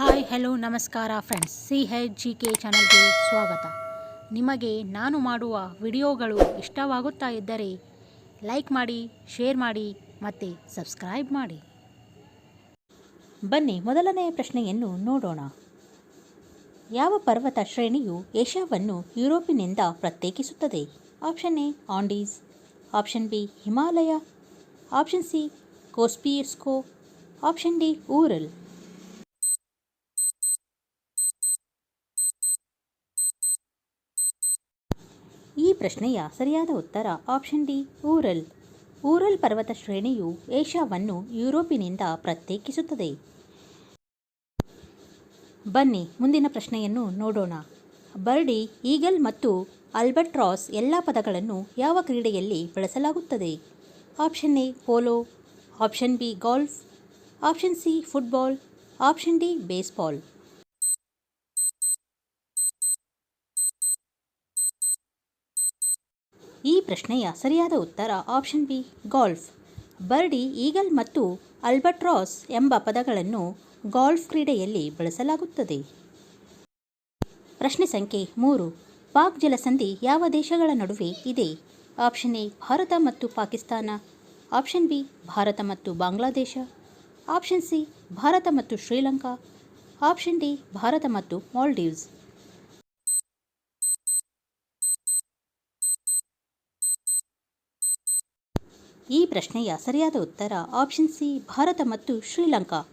Hi hello ನಮಸ್ಕಾರ friends C H G K ಚಾನಲ್ಗೆ ಸ್ವಾಗತ. ನಿಮಗೆ ನಾನು ಮಾಡುವ ವಿಡಿಯೋಗಳು ಇಷ್ಟವಾಗುತ್ತಾ ಇದ್ದರೆ ಲೈಕ್ ಮಾಡಿ ಶೇರ್ ಮಾಡಿ ಮತ್ತು ಸಬ್ಸ್ಕ್ರೈಬ್ ಮಾಡಿ. ಬನ್ನಿ ಮೊದಲನೆಯ ಪ್ರಶ್ನೆಯನ್ನು ನೋಡೋಣ. ಯಾವ ಪರ್ವತ ಶ್ರೇಣಿಯು ಏಷ್ಯಾವನ್ನು ಯುರೋಪಿನಿಂದ ಪ್ರತ್ಯೇಕಿಸುತ್ತದೆ? Option A Andes option B Himalaya option C Kosciuszko option D Ural ಈ ಪ್ರಶ್ನೆಯ ಸರಿಯಾದ ಉತ್ತರ ಆಪ್ಷನ್ ಡಿ ಊರಲ್. ಊರಲ್ ಪರ್ವತ ಶ್ರೇಣಿಯು ಏಷ್ಯಾವನ್ನು ಯುರೋಪಿನಿಂದ ಪ್ರತ್ಯೇಕಿಸುತ್ತದೆ. ಬನ್ನಿ, ಮುಂದಿನ ಪ್ರಶ್ನೆಯನ್ನು ನೋಡೋಣ. ಬರ್ಡಿ, ಈಗಲ್ ಮತ್ತು ಅಲ್ಬಟ್ರಾಸ್ ಎಲ್ಲ ಪದಗಳನ್ನು ಯಾವ ಕ್ರೀಡೆಯಲ್ಲಿ ಬಳಸಲಾಗುತ್ತದೆ? Option A polo. Option B golf. Option C football. Option D baseball. ಈ ಪ್ರಶ್ನೆಯ ಸರಿಯಾದ ಉತ್ತರ option B, golf. Birdie, eagle ಮತ್ತು ಅಲ್ಬಟ್ರಾಸ್ ಎಂಬ ಪದಗಳನ್ನು ಗಾಲ್ಫ್ ಕ್ರೀಡೆಯಲ್ಲಿ ಬಳಸಲಾಗುತ್ತದೆ. ಪ್ರಶ್ನೆ ಸಂಖ್ಯೆ ಮೂರು, ಪಾಕ್ ಜಲಸಂಧಿ ಯಾವ ದೇಶಗಳ ನಡುವೆ ಇದೆ? ಆಪ್ಷನ್ ಎ, ಭಾರತ ಮತ್ತು ಪಾಕಿಸ್ತಾನ. ಆಪ್ಷನ್ ಬಿ, ಭಾರತ ಮತ್ತು ಬಾಂಗ್ಲಾದೇಶ. ಆಪ್ಷನ್ ಸಿ, ಭಾರತ ಮತ್ತು ಶ್ರೀಲಂಕಾ. ಆಪ್ಷನ್ ಡಿ, ಭಾರತ ಮತ್ತು ಮಾಲ್ಡೀವ್ಸ್. ಈ ಪ್ರಶ್ನೆಯ ಸರಿಯಾದ ಉತ್ತರ ಆಪ್ಷನ್ ಸಿ ಭಾರತ ಮತ್ತು ಶ್ರೀಲಂಕಾ.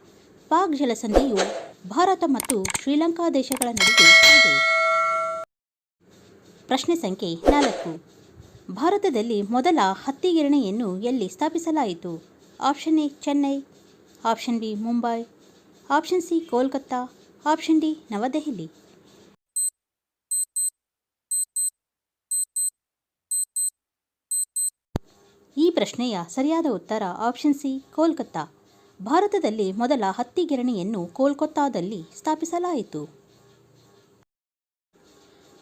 ಪಾಕ್ ಜಲಸಂಧಿಯು ಭಾರತ ಮತ್ತು ಶ್ರೀಲಂಕಾ ದೇಶಗಳ ನಡುವೆ ಇದೆ. ಪ್ರಶ್ನೆ ಸಂಖ್ಯೆ ನಾಲ್ಕು. ಭಾರತದಲ್ಲಿ ಮೊದಲ ಹತ್ತಿ ಗಿರಣಿಯನ್ನು ಎಲ್ಲಿ ಸ್ಥಾಪಿಸಲಾಯಿತು? Option A Chennai. Option B Mumbai. Option C Kolkata. Option D New Delhi. ಈ ಪ್ರಶ್ನೆಯ ಸರಿಯಾದ ಉತ್ತರ ಆಪ್ಷನ್ ಸಿ ಕೋಲ್ಕತ್ತಾ. ಭಾರತದಲ್ಲಿ ಮೊದಲ ಹತ್ತಿ ಗಿರಣಿಯನ್ನು ಕೋಲ್ಕತ್ತಾದಲ್ಲಿ ಸ್ಥಾಪಿಸಲಾಯಿತು.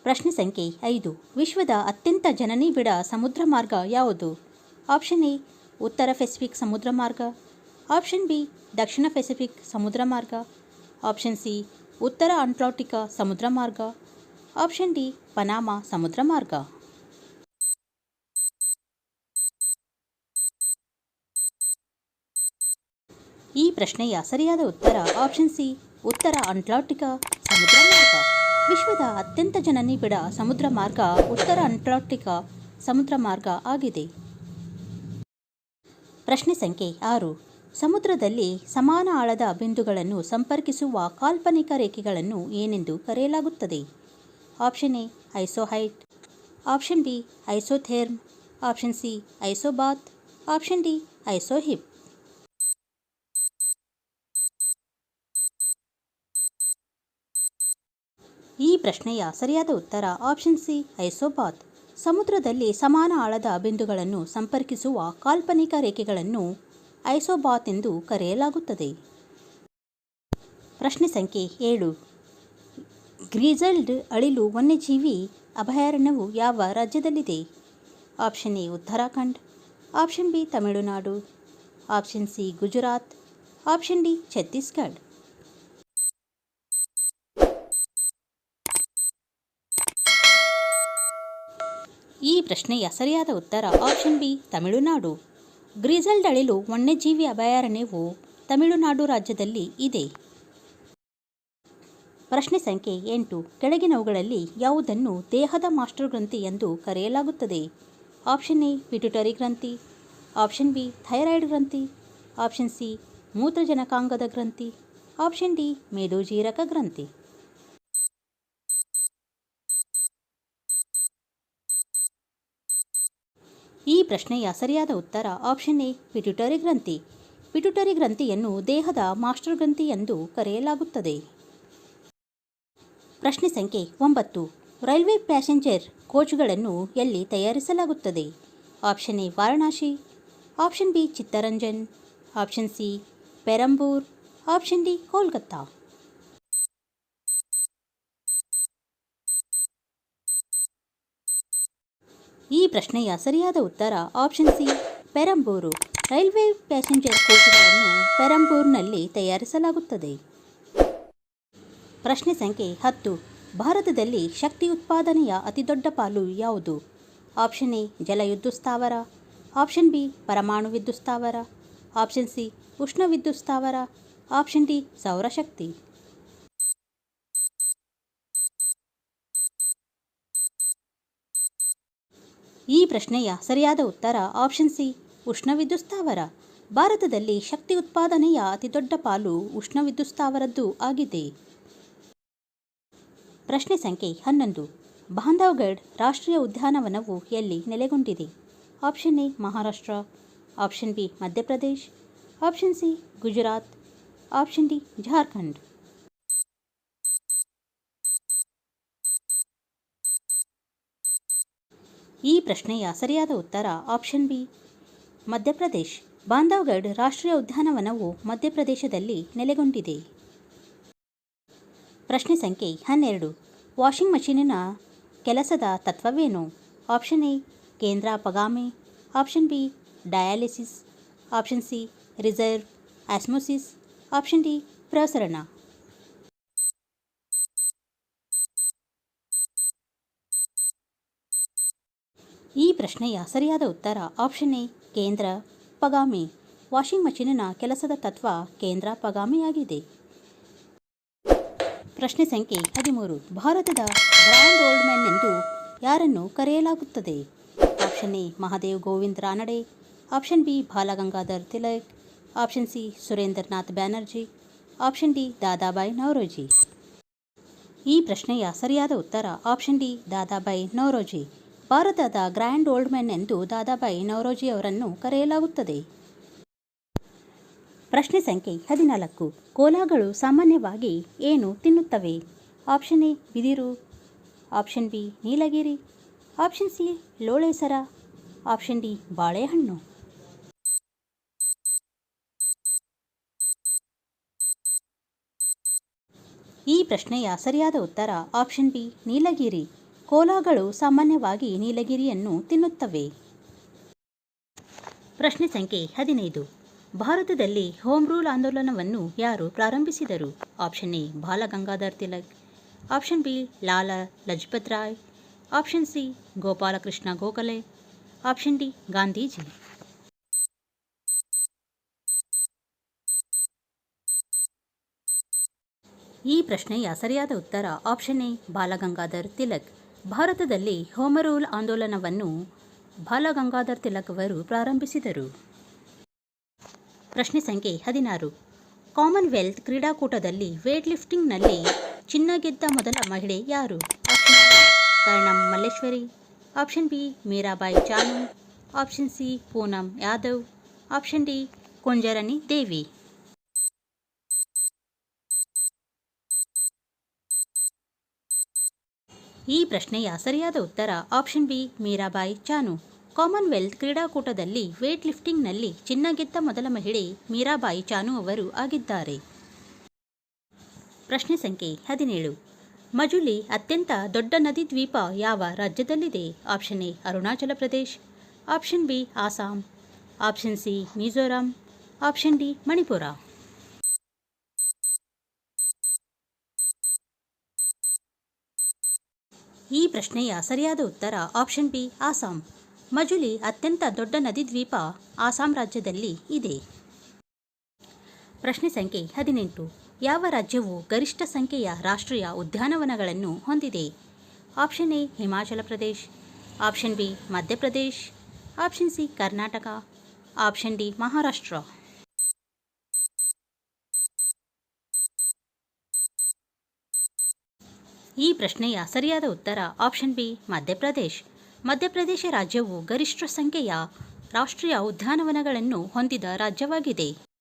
ಪ್ರಶ್ನೆ ಸಂಖ್ಯೆ ಐದು. ವಿಶ್ವದ ಅತ್ಯಂತ ಜನನಿಬಿಡ ಸಮುದ್ರ ಮಾರ್ಗ ಯಾವುದು? ಆಪ್ಷನ್ ಎ ಉತ್ತರ ಪೆಸಿಫಿಕ್ ಸಮುದ್ರ ಮಾರ್ಗ. ಆಪ್ಷನ್ ಬಿ ದಕ್ಷಿಣ ಪೆಸಿಫಿಕ್ ಸಮುದ್ರ ಮಾರ್ಗ. ಆಪ್ಷನ್ ಸಿ ಉತ್ತರ ಅಂಟ್ಲಾಂಟಿಕ ಸಮುದ್ರ ಮಾರ್ಗ. ಆಪ್ಷನ್ ಡಿ ಪನಾಮಾ ಸಮುದ್ರ ಮಾರ್ಗ. ಈ ಪ್ರಶ್ನೆಯ ಸರಿಯಾದ ಉತ್ತರ ಆಪ್ಷನ್ ಸಿ ಉತ್ತರ ಅಂಟ್ಲಾಂಟಿಕಾ ಸಮುದ್ರ ಮಾರ್ಗ. ವಿಶ್ವದ ಅತ್ಯಂತ ಜನನಿಬಿಡ ಸಮುದ್ರ ಮಾರ್ಗ ಉತ್ತರ ಅಂಟ್ಲಾಂಟಿಕಾ ಸಮುದ್ರ ಮಾರ್ಗ ಆಗಿದೆ. ಪ್ರಶ್ನೆ ಸಂಖ್ಯೆ ಆರು. ಸಮುದ್ರದಲ್ಲಿ ಸಮಾನ ಆಳದ ಬಿಂದುಗಳನ್ನು ಸಂಪರ್ಕಿಸುವ ಕಾಲ್ಪನಿಕ ರೇಖೆಗಳನ್ನು ಏನೆಂದು ಕರೆಯಲಾಗುತ್ತದೆ? Option A isohyet option B isotherm option C isobath option D isohypse ಈ ಪ್ರಶ್ನೆಯ ಸರಿಯಾದ ಉತ್ತರ ಆಪ್ಷನ್ ಸಿ ಐಸೋಬಾತ್ ಸಮುದ್ರದಲ್ಲಿ ಸಮಾನ ಆಳದ ಬಿಂದುಗಳನ್ನು ಸಂಪರ್ಕಿಸುವ ಕಾಲ್ಪನಿಕ ರೇಖೆಗಳನ್ನು ಐಸೋಬಾತ್ ಎಂದು ಕರೆಯಲಾಗುತ್ತದೆ. ಪ್ರಶ್ನೆ ಸಂಖ್ಯೆ ಏಳು. ಗ್ರೀಸಲ್ಡ್ ಅಳಿಲು ವನ್ಯಜೀವಿ ಅಭಯಾರಣ್ಯವು ಯಾವ ರಾಜ್ಯದಲ್ಲಿದೆ? Option A Uttarakhand. Option B Tamil Nadu. Option C Gujarat. Option D Chhattisgarh. ಈ ಪ್ರಶ್ನೆಯ ಸರಿಯಾದ ಉತ್ತರ ಆಪ್ಷನ್ ಬಿ ತಮಿಳುನಾಡು. ಗ್ರೀಸಲ್ಡ್ ಅಳಿಲು ವನ್ಯಜೀವಿ ಅಭಯಾರಣ್ಯವು ತಮಿಳುನಾಡು ರಾಜ್ಯದಲ್ಲಿ ಇದೆ. ಪ್ರಶ್ನೆ ಸಂಖ್ಯೆ ಎಂಟು. ಕೆಳಗಿನವುಗಳಲ್ಲಿ ಯಾವುದನ್ನು ದೇಹದ ಮಾಸ್ಟರ್ ಗ್ರಂಥಿ ಎಂದು ಕರೆಯಲಾಗುತ್ತದೆ? ಆಪ್ಷನ್ ಎ ಪಿಟ್ಯುಟರಿ ಗ್ರಂಥಿ. ಆಪ್ಷನ್ ಬಿ ಥೈರಾಯ್ಡ್ ಗ್ರಂಥಿ. ಆಪ್ಷನ್ ಸಿ ಮೂತ್ರಜನಕಾಂಗದ ಗ್ರಂಥಿ. ಆಪ್ಷನ್ ಡಿ ಮೇದೋಜೀರಕ ಗ್ರಂಥಿ. ಈ ಪ್ರಶ್ನೆಯ ಸರಿಯಾದ ಉತ್ತರ ಆಪ್ಷನ್ ಎ ಪಿಟ್ಯುಟರಿ ಗ್ರಂಥಿ. ಪಿಟ್ಯುಟರಿ ಗ್ರಂಥಿಯನ್ನು ದೇಹದ ಮಾಸ್ಟರ್ ಗ್ರಂಥಿ ಎಂದು ಕರೆಯಲಾಗುತ್ತದೆ. ಪ್ರಶ್ನೆ ಸಂಖ್ಯೆ ಒಂಬತ್ತು. ರೈಲ್ವೆ ಪ್ಯಾಸೆಂಜರ್ ಕೋಚ್ಗಳನ್ನು ಎಲ್ಲಿ ತಯಾರಿಸಲಾಗುತ್ತದೆ? Option A, Varanasi. Option B, Chittaranjan. Option C, Perambur. Option D, Kolkata. ಈ ಪ್ರಶ್ನೆಯ ಸರಿಯಾದ ಉತ್ತರ option C Perambur. Railway passenger ಕೋಚ್ಗಳನ್ನು ಪೆರಂಬೂರ್ನಲ್ಲಿ ತಯಾರಿಸಲಾಗುತ್ತದೆ. ಪ್ರಶ್ನೆ ಸಂಖ್ಯೆ ಹತ್ತು, ಭಾರತದಲ್ಲಿ ಶಕ್ತಿ ಉತ್ಪಾದನೆಯ ಅತಿದೊಡ್ಡ ಪಾಲು ಯಾವುದು? ಆಪ್ಷನ್ ಎ ಜಲವಿದ್ಯುತ್ ಸ್ಥಾವರ. ಆಪ್ಷನ್ ಬಿ ಪರಮಾಣು ವಿದ್ಯುತ್ ಸ್ಥಾವರ. ಆಪ್ಷನ್ ಸಿ ಉಷ್ಣ ವಿದ್ಯುತ್ ಸ್ಥಾವರ. ಆಪ್ಷನ್ ಡಿ ಸೌರಶಕ್ತಿ ಈ ಪ್ರಶ್ನೆಯ ಸರಿಯಾದ ಉತ್ತರ ಆಪ್ಷನ್ ಸಿ ಉಷ್ಣ ವಿದ್ಯುತ್ ಸ್ಥಾವರ. ಭಾರತದಲ್ಲಿ ಶಕ್ತಿ ಉತ್ಪಾದನೆಯ ಅತಿದೊಡ್ಡ ಪಾಲು ಉಷ್ಣ ವಿದ್ಯುತ್ ಸ್ಥಾವರದ್ದು ಆಗಿದೆ. ಪ್ರಶ್ನೆ ಸಂಖ್ಯೆ ಹನ್ನೊಂದು. ಬಾಂಧವ್ಗಢ್ ರಾಷ್ಟ್ರೀಯ ಉದ್ಯಾನವನವು ಎಲ್ಲಿ ನೆಲೆಗೊಂಡಿದೆ? Option A Maharashtra. Option B Madhya Pradesh. Option C Gujarat. Option D Jharkhand. ಈ ಪ್ರಶ್ನೆಯ ಸರಿಯಾದ ಉತ್ತರ ಆಪ್ಷನ್ ಬಿ ಮಧ್ಯಪ್ರದೇಶ್. ಬಾಂಧವ್ಗಢ್ ರಾಷ್ಟ್ರೀಯ ಉದ್ಯಾನವನವು ಮಧ್ಯಪ್ರದೇಶದಲ್ಲಿ ನೆಲೆಗೊಂಡಿದೆ. ಪ್ರಶ್ನೆ ಸಂಖ್ಯೆ ಹನ್ನೆರಡು. ವಾಷಿಂಗ್ ಮಷೀನಿನ ಕೆಲಸದ ತತ್ವವೇನು? ಆಪ್ಷನ್ ಎ ಕೇಂದ್ರ ಪಗಾಮೆ. Option B dialysis option C reverse osmosis option D ಪ್ರಸರಣ. ಈ ಪ್ರಶ್ನೆಯ ಸರಿಯಾದ ಉತ್ತರ ಆಪ್ಷನ್ ಎ ಕೇಂದ್ರ, ಪಗಾಮಿ. ವಾಷಿಂಗ್ ಮಷೀನಿನ ಕೆಲಸದ ತತ್ವ ಕೇಂದ್ರ ಪಗಾಮಿಯಾಗಿದೆ ಪ್ರಶ್ನೆ ಸಂಖ್ಯೆ ಹದಿಮೂರು. ಭಾರತದ ಗ್ರ್ಯಾಂಡ್ ಓಲ್ಡ್ ಮ್ಯಾನ್ ಎಂದು ಯಾರನ್ನು ಕರೆಯಲಾಗುತ್ತದೆ? Option A Mahadev Govind Ranade. Option B Balgangadhar Tilak. Option C Surendranath Banerjee. Option D Dadabhai Naoroji. ಈ ಪ್ರಶ್ನೆಯ ಸರಿಯಾದ ಉತ್ತರ ಆಪ್ಷನ್ ಡಿ ದಾದಾಬಾಯಿ ನವರೋಜಿ. ಭಾರತದ ಗ್ರ್ಯಾಂಡ್ ಓಲ್ಡ್ ಮ್ಯಾನ್ ಎಂದು ದಾದಾಬಾಯಿ ನವರೋಜಿ ಅವರನ್ನು ಕರೆಯಲಾಗುತ್ತದೆ. ಪ್ರಶ್ನೆ ಸಂಖ್ಯೆ ಹದಿನಾಲ್ಕು. ಕೋಲಾಗಳು ಸಾಮಾನ್ಯವಾಗಿ ಏನು ತಿನ್ನುತ್ತವೆ? ಆಪ್ಷನ್ ಎ, ಬಿದಿರು. ಆಪ್ಷನ್ ಬಿ, ನೀಲಗಿರಿ. ಆಪ್ಷನ್ ಸಿ, ಲೋಳೆಸರ. ಆಪ್ಷನ್ ಡಿ, ಬಾಳೆಹಣ್ಣು. ಈ ಪ್ರಶ್ನೆಯ ಸರಿಯಾದ ಉತ್ತರ ಆಪ್ಷನ್ ಬಿ, ನೀಲಗಿರಿ. ಕೋಲಾಗಳು ಸಾಮಾನ್ಯವಾಗಿ ನೀಲಗಿರಿಯನ್ನು ತಿನ್ನುತ್ತವೆ. ಪ್ರಶ್ನೆ ಸಂಖ್ಯೆ ಹದಿನೈದು. ಭಾರತದಲ್ಲಿ ಹೋಮ್ ರೂಲ್ ಆಂದೋಲನವನ್ನು ಯಾರು ಪ್ರಾರಂಭಿಸಿದರು? Option A, Balgangadhar Tilak. Option B, Lala Lajpat Rai. Option C, Gopalkrishna Gokhale. Option D, Gandhiji. ಈ ಪ್ರಶ್ನೆಯ ಸರಿಯಾದ ಉತ್ತರ ಆಪ್ಷನ್ ಎ, ಬಾಲಗಂಗಾಧರ್ ತಿಲಕ್. ಭಾರತದಲ್ಲಿ ಹೋಮರೂಲ್ ಆಂದೋಲನವನ್ನು ಬಾಲಗಂಗಾಧರ್ ತಿಲಕ್ ಅವರು ಪ್ರಾರಂಭಿಸಿದರು. ಪ್ರಶ್ನೆ ಸಂಖ್ಯೆ ಹದಿನಾರು. ಕಾಮನ್ವೆಲ್ತ್ ಕ್ರೀಡಾಕೂಟದಲ್ಲಿ ವೇಟ್ ಲಿಫ್ಟಿಂಗ್ನಲ್ಲಿ ಚಿನ್ನ ಗೆದ್ದ ಮೊದಲ ಮಹಿಳೆ ಯಾರು? Karnam Malleswari. Option B, Mirabai Chanu option C, Poonam Yadav. Option D Kunjarani Devi. ಈ ಪ್ರಶ್ನೆಯ ಸರಿಯಾದ ಉತ್ತರ option B Mirabai, Chanu. Commonwealth ಕ್ರೀಡಾಕೂಟದಲ್ಲಿ ವೇಟ್ ಲಿಫ್ಟಿಂಗ್ನಲ್ಲಿ ಚಿನ್ನ ಗೆದ್ದ ಮೊದಲ ಮಹಿಳೆ ಮೀರಾಬಾಯಿ ಚಾನು ಅವರು ಆಗಿದ್ದಾರೆ. ಪ್ರಶ್ನೆ ಸಂಖ್ಯೆ ಹದಿನೇಳು. ಮಜುಲಿ ಅತ್ಯಂತ ದೊಡ್ಡ ನದಿ ದ್ವೀಪ ಯಾವ ರಾಜ್ಯದಲ್ಲಿದೆ? Option A Arunachal Pradesh. Option B Assam. Option C Mizoram. Option D Manipur. ಈ ಪ್ರಶ್ನೆಯ ಸರಿಯಾದ ಉತ್ತರ ಆಪ್ಷನ್ ಬಿ ಆಸಾಂ ಮಜುಲಿ ಅತ್ಯಂತ ದೊಡ್ಡ ನದಿ ದ್ವೀಪ ಆಸಾಂ ರಾಜ್ಯದಲ್ಲಿ ಇದೆ. ಪ್ರಶ್ನೆ ಸಂಖ್ಯೆ ಹದಿನೆಂಟು. ಯಾವ ರಾಜ್ಯವು ಗರಿಷ್ಠ ಸಂಖ್ಯೆಯ ರಾಷ್ಟ್ರೀಯ ಉದ್ಯಾನವನಗಳನ್ನು ಹೊಂದಿದೆ? Option A, Himachal Pradesh. Option B Madhya Pradesh option C, Karnataka. Option D, Maharashtra. ಈ ಪ್ರಶ್ನೆಯ ಸರಿಯಾದ ಉತ್ತರ ಆಪ್ಷನ್ ಬಿ ಮಧ್ಯಪ್ರದೇಶ್. ಮಧ್ಯಪ್ರದೇಶ ರಾಜ್ಯವು ಗರಿಷ್ಠ ಸಂಖ್ಯೆಯ ರಾಷ್ಟ್ರೀಯ ಉದ್ಯಾನವನಗಳನ್ನು ಹೊಂದಿದ ರಾಜ್ಯವಾಗಿದೆ.